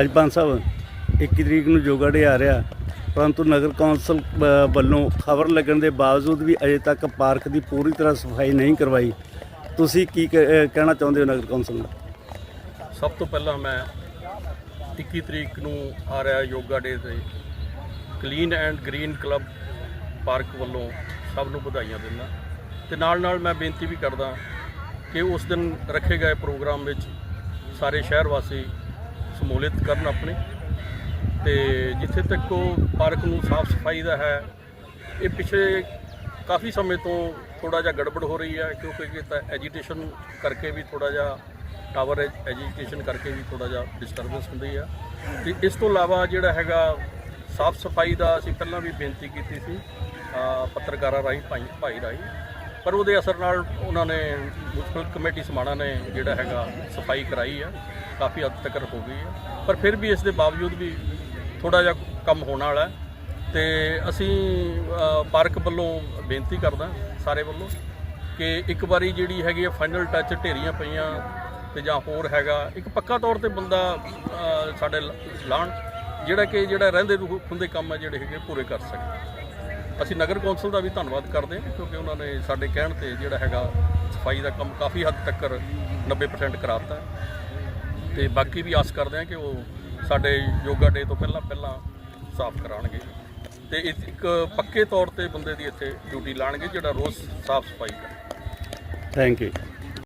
ਅੱਜ ਪੰਜ ਸਾਹਿਬ 21 ਤਰੀਕ ਨੂੰ ਯੋਗਾ ਡੇ ਆ ਰਿਹਾ। ਪਰੰਤੂ ਨਗਰ ਕੌਂਸਲ ਵੱਲੋਂ ਖਬਰ ਲੱਗਣ ਦੇ ਬਾਵਜੂਦ ਵੀ ਅਜੇ ਤੱਕ ਪਾਰਕ ਦੀ ਪੂਰੀ ਤਰ੍ਹਾਂ ਸਫ਼ਾਈ ਨਹੀਂ ਕਰਵਾਈ। ਤੁਸੀਂ ਕੀ ਕਹਿਣਾ ਚਾਹੁੰਦੇ ਹੋ ਨਗਰ ਕੌਂਸਲ ਨੂੰ? ਸਭ ਤੋਂ ਪਹਿਲਾਂ ਮੈਂ 21 ਤਰੀਕ ਨੂੰ ਆ ਰਿਹਾ ਯੋਗਾ ਡੇ ਤੇ। Clean and green club park ਵੱਲੋਂ ਸਭ ਨੂੰ ਵਧਾਈਆਂ ਦਿੰਦਾ। ਤੇ ਨਾਲ ਨਾਲ ਮੈਂ ਬੇਨਤੀ ਵੀ ਕਰਦਾ ਕਿ ਉਸ ਦਿਨ ਰੱਖੇ ਗਏ ਪ੍ਰੋਗਰਾਮ ਵਿੱਚ ਸਾਰੇ ਸ਼ਹਿਰ ਵਾਸੀ ਸ਼ਮੂਲੀਅਤ ਕਰਨ ਆਪਣੀ। ਤੇ ਜਿੱਥੇ ਤੱਕ ਉਹ ਪਾਰਕ ਨੂੰ ਸਾਫ਼ ਸਫ਼ਾਈ ਦਾ ਹੈ, ਇਹ ਪਿਛਲੇ ਕਾਫੀ ਸਮੇਂ ਤੋਂ ਥੋੜਾ ਜਿਹਾ ਗੜਬੜ ਹੋ ਰਹੀ ਹੈ, ਕਿਉਂਕਿ ਤਾਂ ਐਜੀਟੇਸ਼ਨ ਕਰਕੇ ਵੀ ਥੋੜਾ ਜਿਹਾ ਟਾਵਰ ਐਜੀਟੇਸ਼ਨ ਕਰਕੇ ਵੀ ਥੋੜਾ ਜਿਹਾ ਡਿਸਟਰਬੈਂਸ ਹੁੰਦੀ ਆ ਤੇ ਇਸ ਤੋਂ ਇਲਾਵਾ ਜਿਹੜਾ ਹੈਗਾ ਸਾਫ਼ ਸਫ਼ਾਈ ਦਾ ਅਸੀਂ ਪਹਿਲਾਂ ਵੀ ਬੇਨਤੀ ਕੀਤੀ ਸੀ ਪੱਤਰਕਾਰਾਂ ਰਾਹੀਂ, ਭਾਈ ਭਾਈ ਰਾਹੀਂ। ਪਰ ਉਹਦੇ ਅਸਰ ਨਾਲ ਉਹਨਾਂ ਨੇ ਮੁਨਸਪਲ ਕਮੇਟੀ ਸਮਾਣਾ ਨੇ ਜਿਹੜਾ ਹੈਗਾ ਸਫ਼ਾਈ ਕਰਾਈ ਆ, ਕਾਫੀ ਹੱਦ ਤੱਕ ਹੋ ਗਈ ਹੈ ਪਰ ਫਿਰ ਵੀ ਇਸ ਦੇ ਬਾਵਜੂਦ ਵੀ ਥੋੜਾ ਜਿਹਾ ਕੰਮ ਹੋਣ ਵਾਲਾ ਹੈ ਤੇ ਅਸੀਂ ਪਾਰਕ ਵੱਲੋਂ ਬੇਨਤੀ ਕਰਦਾ ਸਾਰੇ ਵੱਲੋਂ ਕਿ ਇੱਕ ਵਾਰੀ ਜਿਹੜੀ ਹੈਗੀ ਆ ਫਾਈਨਲ ਟੱਚ ਢੇਰੀਆਂ ਪਈਆਂ ਤੇ ਜਾਂ ਹੋਰ ਹੈਗਾ, ਇੱਕ ਪੱਕਾ ਤੌਰ ਤੇ ਬੰਦਾ ਸਾਡੇ ਲ- ਲਾਉਣ ਜਿਹੜਾ ਕਿ ਜਿਹੜਾ ਰਹਿੰਦੇ ਰੁ- ਹੁੰਦੇ ਕੰਮ ਆ ਜਿਹੜੇ ਹੈਗੇ ਪੂਰੇ ਕਰ ਸਕੇ। ਅਸੀਂ ਨਗਰ ਕੌਂਸਲ ਦਾ ਵੀ ਧੰਨਵਾਦ ਕਰਦੇ ਹਾਂ ਕਿਉਂਕਿ ਉਹਨਾਂ ਨੇ ਸਾਡੇ ਕਹਿਣ ਤੇ ਜਿਹੜਾ ਹੈਗਾ ਸਫ਼ਾਈ ਦਾ ਕੰਮ ਕਾਫੀ ਹੱਦ ਤੱਕ 90% ਕਰਾਤਾ ਤੇ ਬਾਕੀ ਵੀ ਆਸ ਕਰਦੇ ਹਾਂ ਕਿ ਉਹ ਸਾਡੇ ਯੋਗਾ ਡੇ ਤੋਂ ਪਹਿਲਾਂ ਪਹਿਲਾਂ ਸਾਫ਼ ਕਰਾਉਣਗੇ। ਤੇ ਇੱਕ ਪੱਕੇ ਤੌਰ ਤੇ ਬੰਦੇ ਦੀ ਇੱਥੇ ਡਿਊਟੀ ਲਾਣਗੇ ਜਿਹੜਾ ਰੋਜ਼ ਸਾਫ਼ ਸਫ਼ਾਈ ਕਰੇ। Thank you